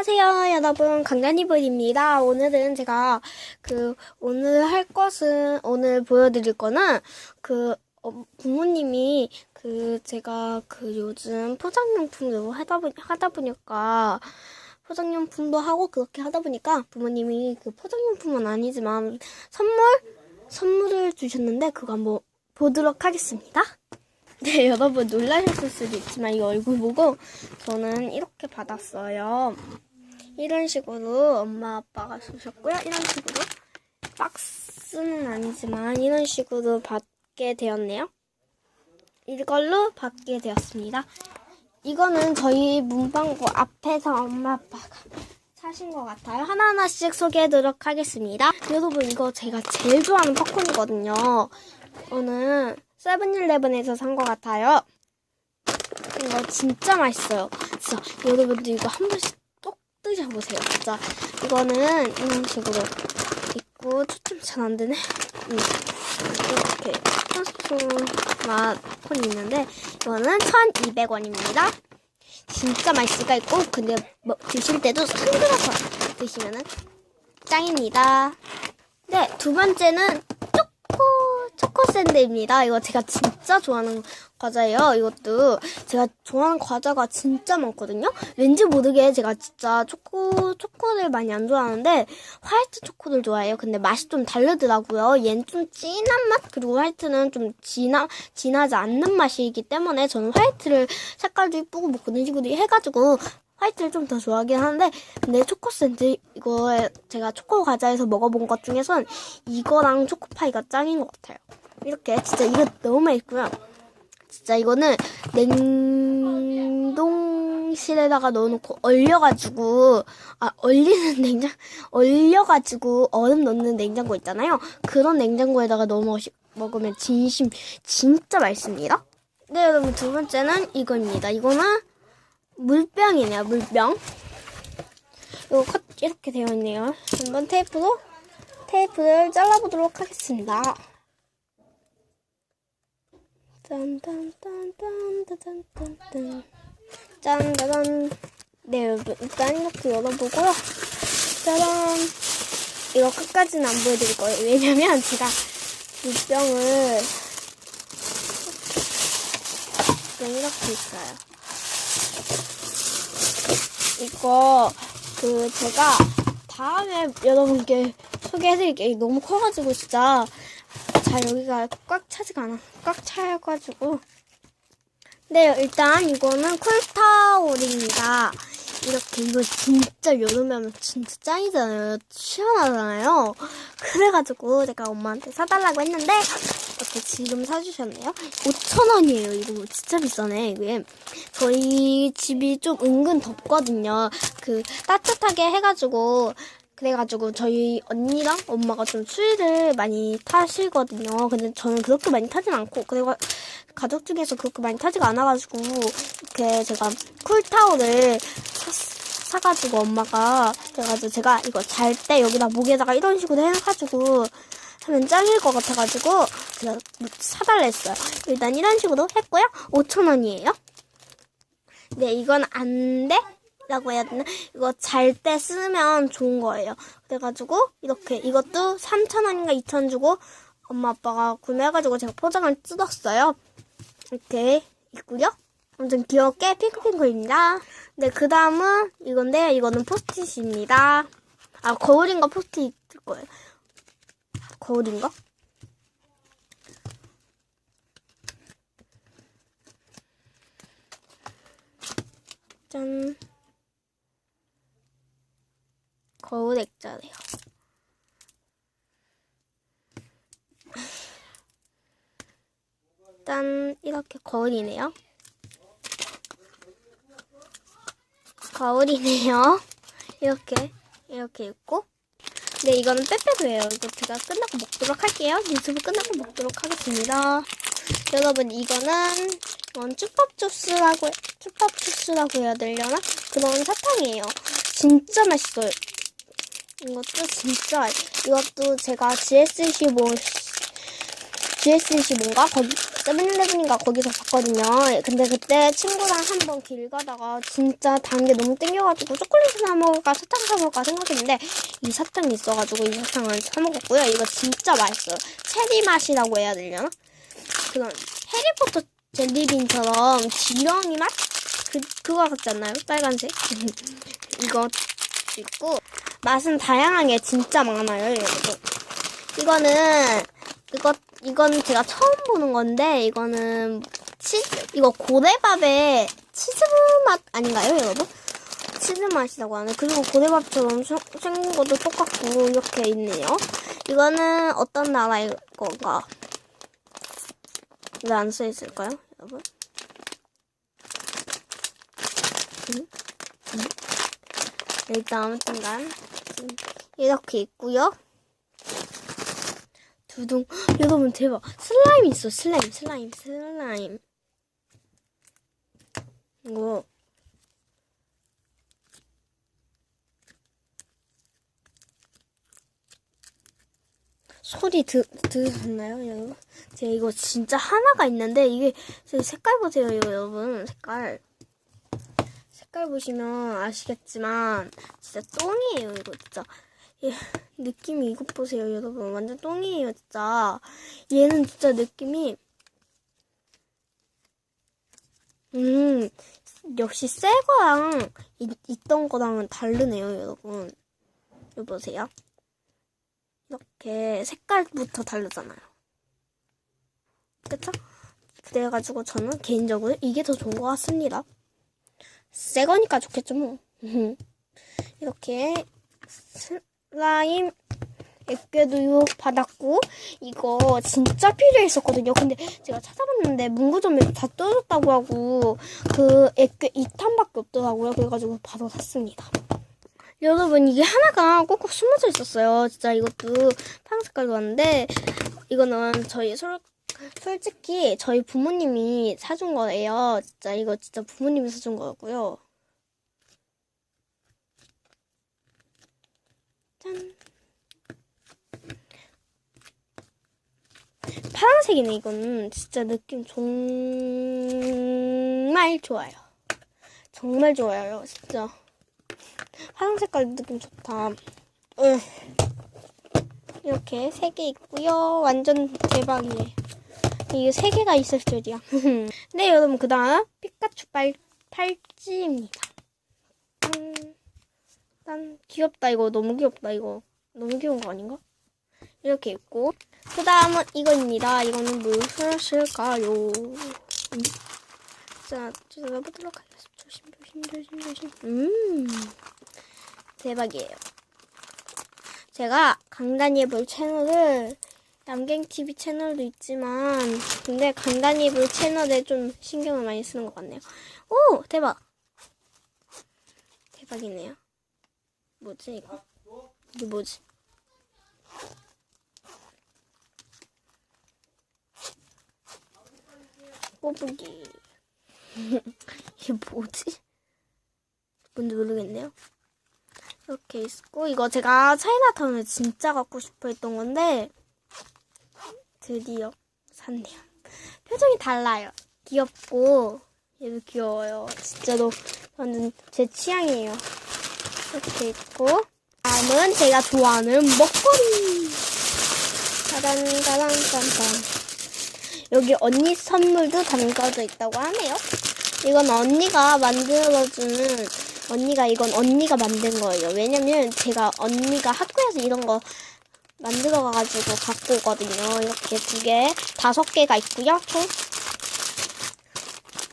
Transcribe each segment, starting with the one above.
안녕하세요, 여러분. 강간이불입니다. 오늘은 제가 그 오늘 할 것은 오늘 보여드릴 거는 그 어, 부모님이 그 제가 그 요즘 포장용품도 하다 보 하다 보니까 포장용품도 하고 그렇게 하다 보니까 부모님이 그 포장용품은 아니지만 선물 선물을 주셨는데 그거 한번 보도록 하겠습니다. 네, 여러분 놀라셨을 수도 있지만 이 얼굴 보고 저는 이렇게 받았어요. 이런 식으로 엄마 아빠가 주셨고요. 이런 식으로 박스는 아니지만 이런 식으로 받게 되었네요. 이걸로 받게 되었습니다. 이거는 저희 문방구 앞에서 엄마 아빠가 사신 것 같아요. 하나하나씩 소개해드리도록 하겠습니다. 여러분 이거 제가 제일 좋아하는 팝콘이거든요. 이거는 세븐일레븐에서 산 것 같아요. 이거 진짜 맛있어요. 진짜 여러분들 이거 한 번씩 꼭 드셔보세요. 진짜 이거는 이런 식으로 있고 초점 잘 안 되네. 음. 이렇게 한스푼 맛콘이 있는데 이거는 1,200원입니다. 진짜 맛있을 까 있고 근데 뭐 드실 때도 손들어서 드시면은 짱입니다. 네, 두 번째는 초코 샌드입니다. 이거 제가 진짜 좋아하는 과자예요. 이것도 제가 좋아하는 과자가 진짜 많거든요. 왠지 모르게 제가 진짜 초코 초코를 많이 안 좋아하는데 화이트 초코를 좋아해요. 근데 맛이 좀 다르더라고요. 얘는 좀 진한 맛 그리고 화이트는 좀 진하 진하지 않는 맛이기 때문에 저는 화이트를 색깔도 이쁘고 뭐 그런 식으로 해가지고 화이트를 좀 더 좋아하긴 하는데 근데 초코 샌드 이거 제가 초코 과자에서 먹어본 것 중에선 이거랑 초코파이가 짱인 것 같아요. 이렇게 진짜 이거 너무 맛있고요. 진짜 이거는 냉동실에다가 넣어놓고 얼려가지고 아 얼리는 냉장 얼려가지고 얼음 넣는 냉장고 있잖아요. 그런 냉장고에다가 넣어 먹으면 진심 진짜 맛있습니다. 네 여러분 두 번째는 이거입니다. 이거는 물병이네요. 물병. 이거 컷 이렇게 되어 있네요. 한번 테이프로 테이프를 잘라보도록 하겠습니다. 짠짠짠짠짠짠짠 짠짜잔 네 일단 이렇게 열어보고요 짜잔 이거 끝까지는 안 보여드릴 거예요 왜냐면 제가 물병을 물병 이렇게 있어요 이거 그 제가 다음에 여러분께 소개해드릴게요 너무 커가지고 진짜 자 여기가 꽉 차지가 않아. 꽉 차여가지고. 네 일단 이거는 쿨타올입니다. 이렇게 이거 진짜 여름에 하면 진짜 짱이잖아요. 시원하잖아요. 그래가지고 제가 엄마한테 사달라고 했는데 이렇게 지금 사주셨네요. 5천원이에요. 이거 진짜 비싸네 이게. 저희 집이 좀 은근 덥거든요. 그 따뜻하게 해가지고 그래가지고 저희 언니랑 엄마가 좀 추위를 많이 타시거든요. 근데 저는 그렇게 많이 타진 않고 그리고 가족 중에서 그렇게 많이 타지가 않아가지고 이렇게 제가 쿨타올을 사, 사가지고 엄마가 그래가지고 제가 이거 잘 때 여기다 목에다가 이런 식으로 해가지고 하면 짱일 것 같아가지고 제가 사달라 했어요. 일단 이런 식으로 했고요. 5,000원이에요. 네, 이건 안 돼? 라고 해야 되나? 이거 잘 때 쓰면 좋은 거예요. 그래가지고 이렇게 이것도 3,000원인가 2,000원 주고 엄마 아빠가 구매해가지고 제가 포장을 뜯었어요. 이렇게 있고요. 엄청 귀엽게 핑크핑크입니다. 네, 그 다음은 이건데 이거는 포스트잇입니다. 아, 거울인가 포스트잇일 거예요. 거울인가? 짠. 거울 액자래요. 일단 이렇게 거울이네요. 거울이네요. 이렇게 이렇게 있고 네 이거는 빼빼도예요. 이거 제가 끝나고 먹도록 할게요. 유튜브 끝나고 먹도록 하겠습니다. 여러분 이거는 이건 쭈밥주스라고 쭈밥주스라고 해야 되려나? 그런 사탕이에요. 진짜 맛있어요. 이것도 진짜 이것도 제가 GS15 GS15인가 거기 세븐일레븐인가 거기서 봤거든요. 근데 그때 친구랑 한번 길 가다가 진짜 단 게 너무 땡겨가지고 초콜릿 사 먹을까 사탕 사 먹을까 생각했는데 이 사탕이 있어가지고 이 사탕을 사 먹었고요. 이거 진짜 맛있어요. 체리 맛이라고 해야 되려나? 그런 해리포터 젤리빈처럼 지렁이 맛? 그, 그거 같지 않나요? 빨간색? 이거 있고 맛은 다양하게 진짜 많아요. 이거는 이거 이건 제가 처음 보는 건데 이거는 치즈 이거 고래밥에 치즈 맛 아닌가요, 여러분? 치즈 맛이라고 하네. 그리고 고래밥처럼 생- 생긴 것도 똑같고 이렇게 있네요. 이거는 어떤 나라의 건가? 왜 안 써 있을까요, 여러분? 음? 음? 일단 아무튼간 이렇게 있고요. 두둥. 여러분 대박. 슬라임 있어 슬라임 슬라임 슬라임. 이거. 소리 드, 들으셨나요 여러분? 제가 이거 진짜 하나가 있는데 이게 제 색깔 보세요 이거 여러분. 색깔. 색깔 보시면 아시겠지만 진짜 똥이에요 이거 진짜 예, 느낌이 이것 보세요 여러분. 완전 똥이에요 진짜. 얘는 진짜 느낌이 음 역시 새 거랑 이- 있던 거랑은 다르네요 여러분. 이거 보세요. 이렇게 색깔부터 다르잖아요. 그쵸? 그래가지고 저는 개인적으로 이게 더 좋은 것 같습니다. 새 거니까 좋겠죠 뭐. 이렇게 슬 라임 액괴도 받았고 이거 진짜 필요했었거든요. 근데 제가 찾아봤는데 문구점에서 다 떨어졌다고 하고 그 액괴 2탄밖에 없더라고요. 그래가지고 바로 샀습니다. 여러분 이게 하나가 꼭꼭 숨어져 있었어요. 진짜 이것도 파란 색깔로 왔는데 이거는 저희 솔, 솔직히 저희 부모님이 사준 거예요. 진짜 이거 진짜 부모님이 사준 거였고요. 짠. 파란색이네 이거는 진짜 느낌 정말 좋아요. 정말 좋아요 진짜. 파란 색깔 느낌 좋다. 으. 이렇게 세 개 있고요. 완전 대박이에요. 이게 세 개가 있을 줄이야. 네 여러분 그 다음 피카츄 빨, 팔찌입니다. 음. 난 귀엽다 이거 너무 귀엽다 이거 너무 귀여운 거 아닌가? 이렇게 있고 그 다음은 이거입니다. 이거는 무엇일까요? 음. 자 찾아보도록 하겠습니다. 조심 조심 조심 조심. 음 대박이에요. 제가 강다니엘 채널을 남갱TV 채널도 있지만 근데 강다니엘 채널에 좀 신경을 많이 쓰는 것 같네요. 오 대박 대박이네요. 뭐지 이거? 이게 뭐지? 꼬부기 이게 뭐지? 뭔지 모르겠네요. 이렇게 있고 이거 제가 차이나타운을 진짜 갖고 싶어 했던 건데 드디어 샀네요. 표정이 달라요. 귀엽고 얘도 귀여워요. 진짜로 완전 제 취향이에요. 이렇게 있고 다음은 제가 좋아하는 먹거리. 짜잔 짜잔 짠짠 여기 언니 선물도 담겨져 있다고 하네요. 이건 언니가 만들어주는 언니가 이건 언니가 만든 거예요. 왜냐면 제가 언니가 학교에서 이런 거 만들어 가가지고 갖고 오거든요. 이렇게 두 개 다섯 개가 있고요. 총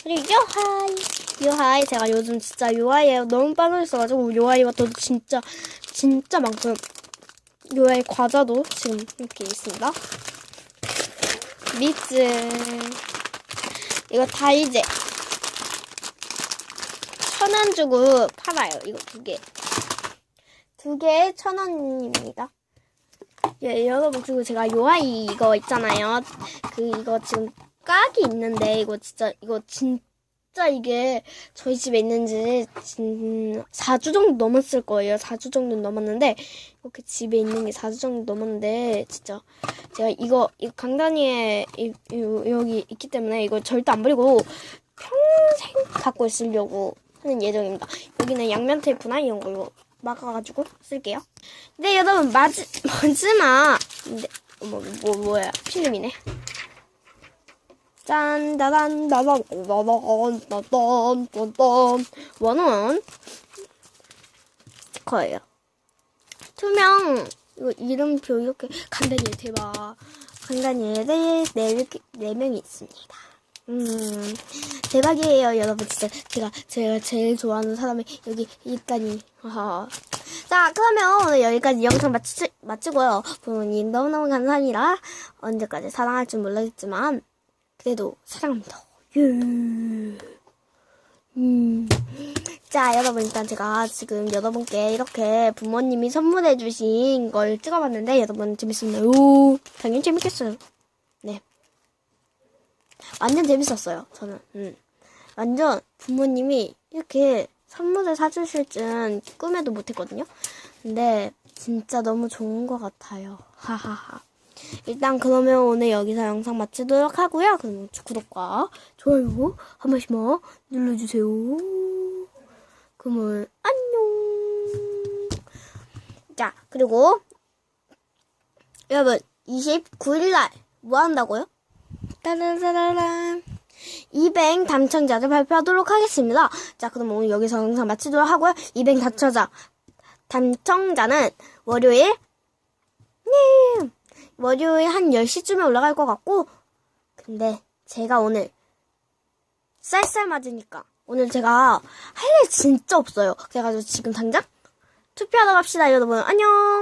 그리고 요하이 요하이. 제가 요즘 진짜 요하이에 너무 빠져있어가지고 요하이가 또 진짜 진짜 많고요. 요하이 과자도 지금 이렇게 있습니다. 미츠 이거 다 이제 천 원 주고 팔아요. 이거 두 개 두 개에 천 원입니다. 예, 여러분 그리고 제가 요아이 이거 있잖아요. 그 이거 지금 깍이 있는데 이거 진짜 이거 진짜 진짜 이게 저희 집에 있는지 진 4주 정도 넘었을 거예요. 4주 정도 넘었는데 이렇게 집에 있는 게 4주 정도 넘었는데 진짜 제가 이거 이- 여기 있기 때문에 이거 절대 안 버리고 평생 갖고 있으려고 하는 예정입니다. 여기는 양면 테이프나 이런 걸로 막아가지고 쓸게요. 네 여러분 마지, 마지막 네, 뭐, 뭐 뭐야 필름이네. 짠, 다단, 다단, 다단, 다단, 다단. 원원 스티커예요. 투명, 이거 이름표 이렇게 간단히 대박. 간단히 네, 네, 네 명이 있습니다. 음, 대박이에요, 여러분. 진짜 제가, 제가 제일 좋아하는 사람이 여기 있다니. 하하. 자, 그러면 오늘 여기까지 영상 마치, 마치고요. 부모님 너무너무 감사합니다. 언제까지 사랑할지 모르겠지만, 그래도 사랑합니다. 예. 음. 자, 여러분, 일단 제가 지금 여러분께 이렇게 부모님이 선물해주신 걸 찍어봤는데, 여러분 재밌었나요? 당연히 재밌겠어요. 네. 완전 재밌었어요, 저는. 음. 완전 부모님이 이렇게 선물을 사주실 줄 꿈에도 못했거든요. 근데 진짜 너무 좋은 것 같아요. 하하하. 일단 그러면 오늘 여기서 영상 마치도록 하고요. 그럼 구독과 좋아요 한 번씩만 눌러주세요. 그러면 안녕. 자 그리고 여러분 29일날 뭐 한다고요? 따라라라란 200 당첨자를 발표하도록 하겠습니다. 자 그럼 오늘 여기서 영상 마치도록 하고요. 200 당첨자 당첨자는 월요일 네. 월요일 한 10시쯤에 올라갈 것 같고, 근데 제가 오늘 쌀쌀 맞으니까 오늘 제가 할 일 진짜 없어요. 그래가지고 지금 당장 투표하러 갑시다, 여러분. 안녕!